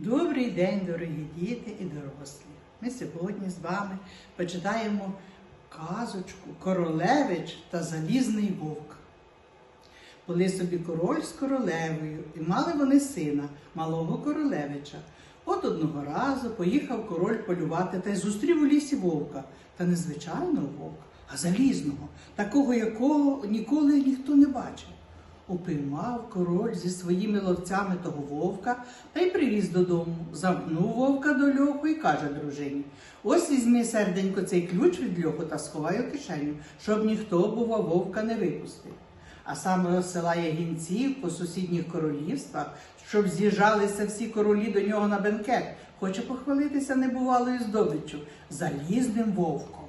Добрий день, дорогі діти і дорослі. Ми сьогодні з вами почитаємо казочку Королевич та Залізний вовк. Були собі король з королевою, і мали вони сина, малого королевича. От одного разу поїхав король полювати та й зустрів у лісі вовка, та не звичайного вовка, а залізного, такого, якого ніколи ніхто не бачив. Упіймав король зі своїми ловцями того вовка та й привіз додому. Замкнув вовка до льоху і каже дружині: Ось візьми, серденько, цей ключ від льоху та сховай у кишеню, щоб ніхто, бува, вовка не випустив. А сам розсилає гінців по сусідніх королівствах, щоб з'їжджалися всі королі до нього на бенкет. Хоче похвалитися небувалою здобиччю залізним вовком.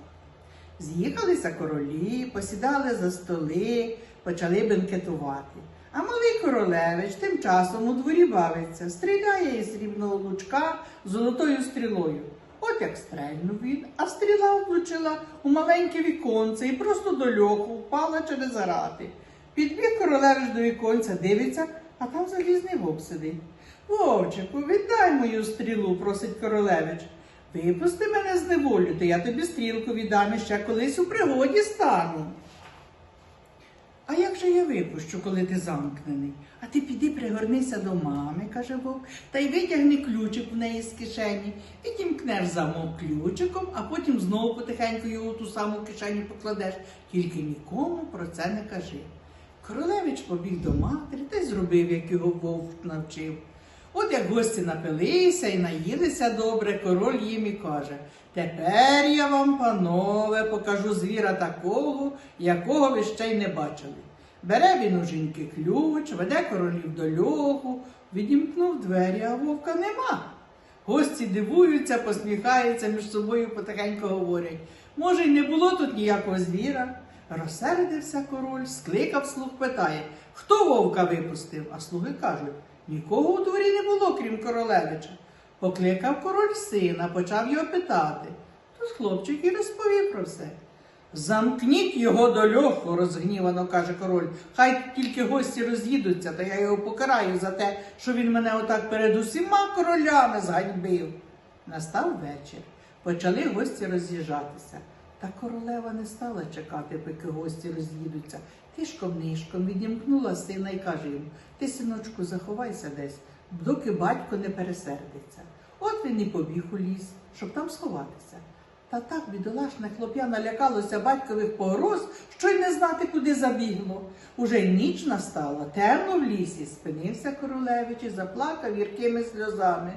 З'їхалися королі, посідали за столи, почали бенкетувати. А малий королевич тим часом у дворі бавиться, стріляє із срібного лучка золотою стрілою. От як стрельнув він, а стріла влучила у маленьке віконце і просто до льоху впала через грати. Підбіг королевич до віконця, дивиться, а там залізний вовк сидить. Вовчику, віддай мою стрілу, просить королевич. Випусти мене з неволі, то я тобі стрілку віддам і ще колись у пригоді стану. А як же я випущу, коли ти замкнений? А ти піди пригорнися до мами, каже вовк, та й витягни ключик в неї з кишені, відімкнеш замок ключиком, а потім знову потихеньку його в ту саму кишеню покладеш. Тільки нікому про це не кажи. Королевич побіг до матері та й зробив, як його вовк навчив. От як гості напилися і наїлися добре, король їм і каже: Тепер я вам, панове, покажу звіра такого, якого ви ще й не бачили. Бере він у жінки ключ, веде королів до льоху, відімкнув двері, а вовка нема. Гості дивуються, посміхаються, між собою потихеньку говорять. Може, й не було тут ніякого звіра. Розсердився король, скликав слуг, питає, хто вовка випустив? А слуги кажуть, нікого у дворі не було, крім королевича. Покликав король сина, почав його питати. Тож хлопчик і розповів про все. Замкніть його до льоху, розгнівано каже король. Хай тільки гості роз'їдуться, та я його покараю за те, що він мене отак перед усіма королями зганьбив. Настав вечір. Почали гості роз'їжджатися. Та королева не стала чекати, поки гості роз'їдуться. Тишком нишком відімкнула сина і каже йому: Ти, синочку, заховайся десь, доки батько не пересердиться. От він і побіг у ліс, щоб там сховатися. Та так бідолашне хлоп'я налякалося батькових погроз, що й не знати, куди забігло. Уже ніч настала, темно в лісі, спинився королевич і заплакав гіркими сльозами.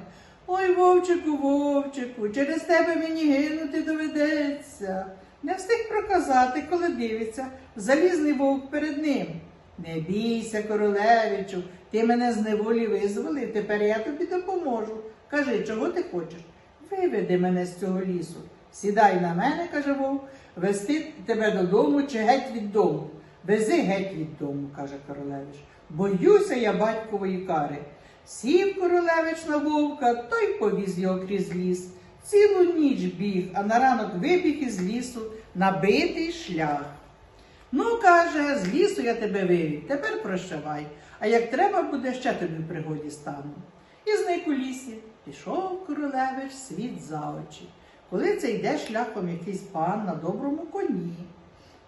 Ой, вовчику, вовчику, через тебе мені гинути доведеться. Не встиг проказати, коли дивиться, залізний вовк перед ним. Не бійся, королевичу, ти мене з неволі визволив, тепер я тобі допоможу. Кажи, чого ти хочеш? Виведи мене з цього лісу. Сідай на мене, каже вовк, вести тебе додому чи геть від дому. Вези геть від дому, каже королевич. Боюся я батькової кари. Сів королевич на вовка, той повіз його крізь ліс. Цілу ніч біг, а на ранок вибіг із лісу набитий шлях. Ну, каже, з лісу я тебе вивів, тепер прощавай, а як треба буде, ще тобі в пригоді стану. І зник у лісі. Пішов королевич світ за очі. Коли це йде шляхом якийсь пан на доброму коні.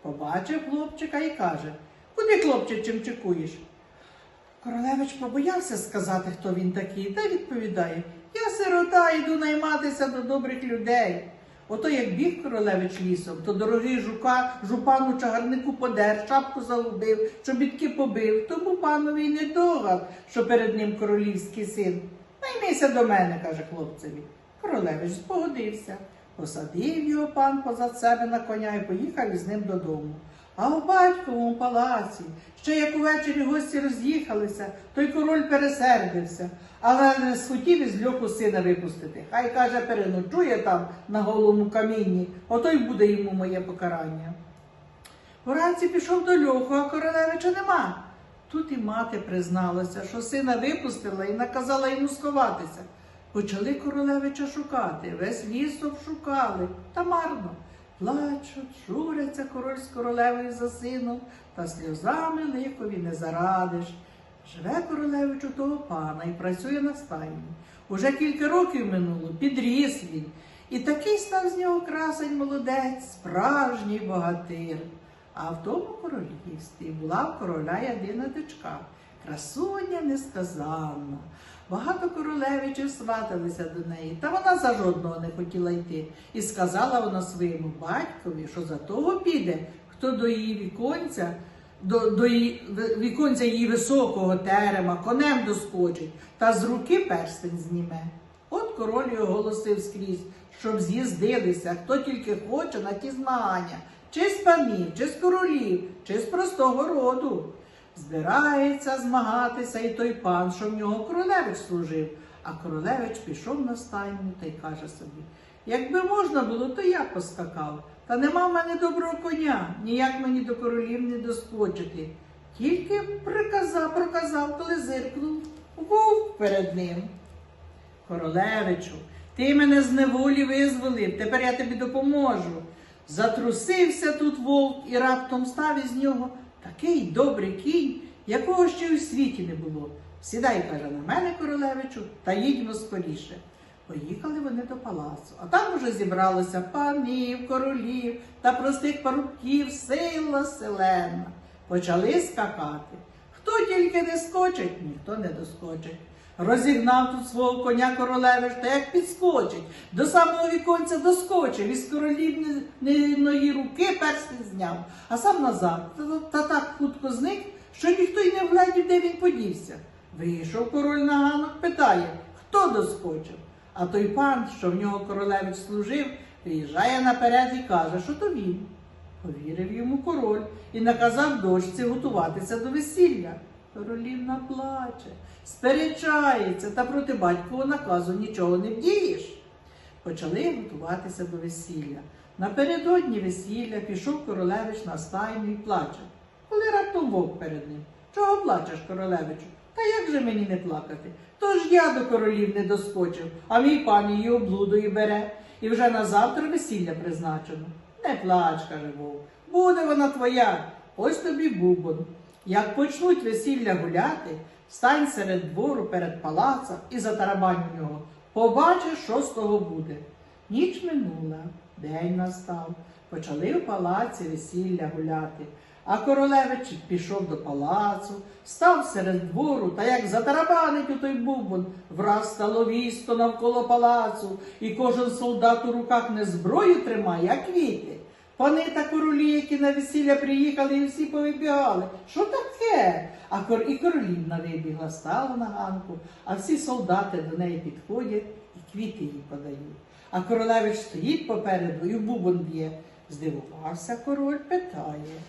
Побачив хлопчика і каже Куди, хлопче, чим чекуєш? Королевич побоявся сказати, хто він такий, та відповідає Я сирота, йду найматися до добрих людей. Ото як біг королевич лісом, то дорогий жука, жупану чагарнику подер, шапку загубив, чобітки побив, тому панові й не догад, що перед ним королівський син. Наймися до мене, каже хлопцеві. Королевич спогодився. Посадив його пан позад себе на коня і поїхав із ним додому. А у батьковому палаці, ще як увечері гості роз'їхалися, той король пересердився, але не схотів із льоху сина випустити. Хай каже, переночує там на голому камінні, ото й буде йому моє покарання. Вранці пішов до льоху, а королевича нема. Тут і мати призналася, що сина випустила і наказала йому сховатися. Почали королевича шукати, весь ліс обшукали, та марно. Плачуть, журяться король з королевою за сином, та сльозами ликові не зарадиш. Живе королевич у того пана і працює на стайні. Уже кілька років минуло, підріс він. І такий став з нього красень молодець, справжній богатир. А в тому королівстві була в короля єдина дочка, красуня несказанна. Багато королевичів сваталися до неї, та вона за жодного не хотіла йти. І сказала вона своєму батькові, що за того піде, хто до її віконця, до, до її, віконця її високого терема, конем доскочить, та з руки перстень зніме. От король і оголосив скрізь, щоб з'їздилися, хто тільки хоче на ті змагання, чи з панів, чи з королів, чи з простого роду. Збирається змагатися і той пан, що в нього королевич служив. А королевич пішов на стайню та й каже собі: якби можна було, то я поскакав. Та нема в мене доброго коня, ніяк мені до королів не доскочити. Тільки приказав, проказав, коли зиркнув, вовк перед ним. Королевичу, ти мене з неволі визволив, тепер я тобі допоможу. Затрусився тут вовк і раптом став із нього такий добрий кінь, якого ще й у світі не було. Сідай, каже, на мене, королевичу, та їдьмо скоріше. Поїхали вони до палацу, а там уже зібралося панів, королів та простих парубків, сила селена. Почали скакати. Хто тільки не скочить, ніхто не доскочить. Розігнав тут свого коня королевич, та як підскочить, до самого віконця доскочив, із королівної руки перстень зняв, а сам назад. Та, та так хутко зник, що ніхто й не вгледів, де він подівся. Вийшов король на ганок, питає, хто доскочив. А той пан, що в нього королевич служив, приїжджає наперед і каже, що то він. Повірив йому король і наказав дочці готуватися до весілля. Королівна плаче, сперечається, та проти батькового наказу нічого не вдієш. Почали готуватися до весілля. Напередодні весілля пішов королевич на стайню і плаче. Коли раптом вовк перед ним. Чого плачеш, королевичу? Та як же мені не плакати? Тож я до королів не доскочив, а мій пан її облудою бере, і вже на завтра весілля призначено. Не плач, каже вовк. Буде вона твоя, ось тобі бубон. Як почнуть весілля гуляти, стань серед двору перед палацом і затарабань у нього. Побачиш, що з того буде. Ніч минула, день настав. Почали в палаці весілля гуляти. А королевич пішов до палацу, став серед двору, та як затарабанить у той бубон, враз стало вісто навколо палацу, і кожен солдат у руках не зброю тримає, а квіти. Пани та королі, які на весілля приїхали, і всі повибігали. Що таке? А кор... і королівна вибігла, стала на ганку, а всі солдати до неї підходять і квіти їй подають. А королевич стоїть попереду і в бубон б'є. Здивувався король, питає.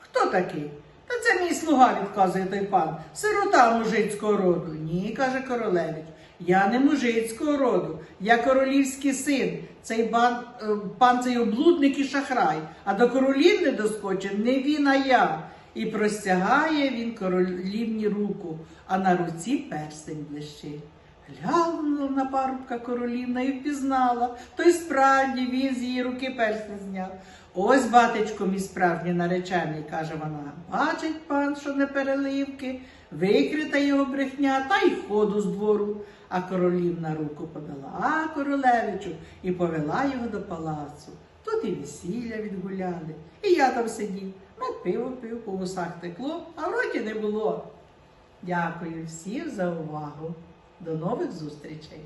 Хто такий? Та це мій слуга, відказує той пан. Сирота мужицького роду. Ні, каже королевич. Я не мужицького роду, я королівський син. Цей бан, е, пан цей облудник і шахрай, а до королів не доскочив не він, а я. І простягає він королівні руку, а на руці перстень блищить. Глянула на парубка королівна і впізнала, то й справді він з її руки перстень зняв. Ось, батечко, мій справжній наречений, каже вона. Бачить пан, що не переливки, викрита його брехня, та й ходу з двору. А королівна руку подала королевичу і повела його до палацу. Тут і весілля відгуляли, і я там сидів, мед пиво пив, по вусах текло, а в роті не було. Дякую всім за увагу. До нових зустрічей!